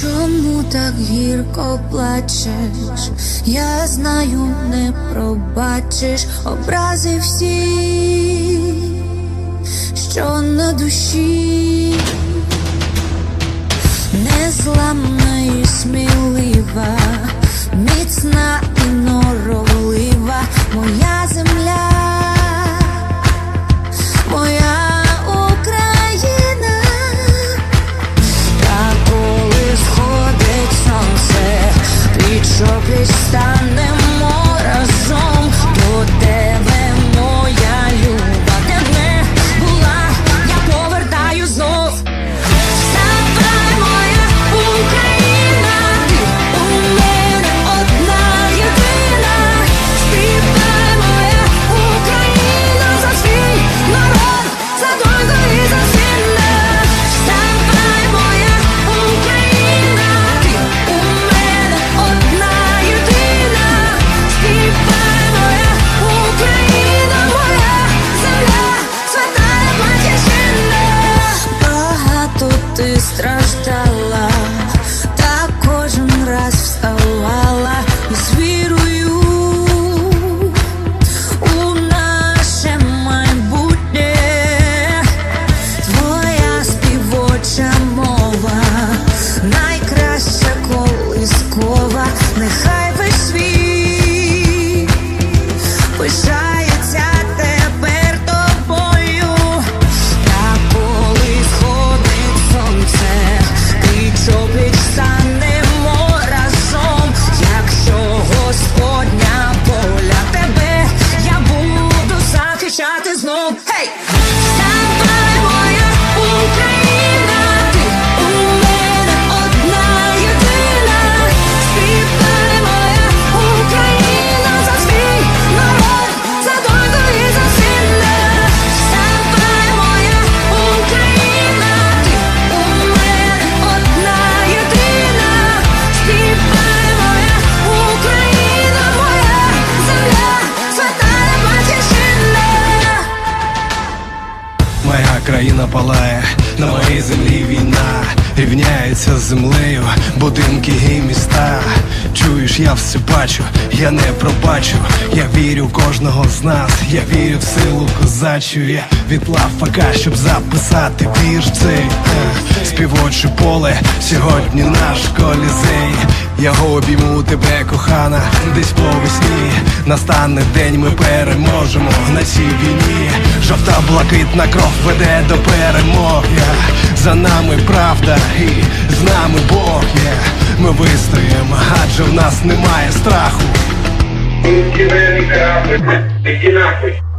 Чому так гірко плачеш? Я знаю, не пробачиш образи всі, що на душі, незламна і смілива, міцна і норовлива, моя ти страждала, країна палає, на моїй землі війна рівняється з землею, будинки і міста. Чуєш, я все бачу, я не пробачу. Я вірю кожного з нас, я вірю в силу козачу. Я відплав пока, щоб записати вірш цей е, співоче поле. Сьогодні наш колізей. Я обійму тебе, кохана, десь по весні. Настане день, ми переможемо на цій війні. Жовта блакитна кров веде до перемоги. За нами правда і з нами Бог є. Ми вистоїмо, адже в нас немає страху. Иди нахуй.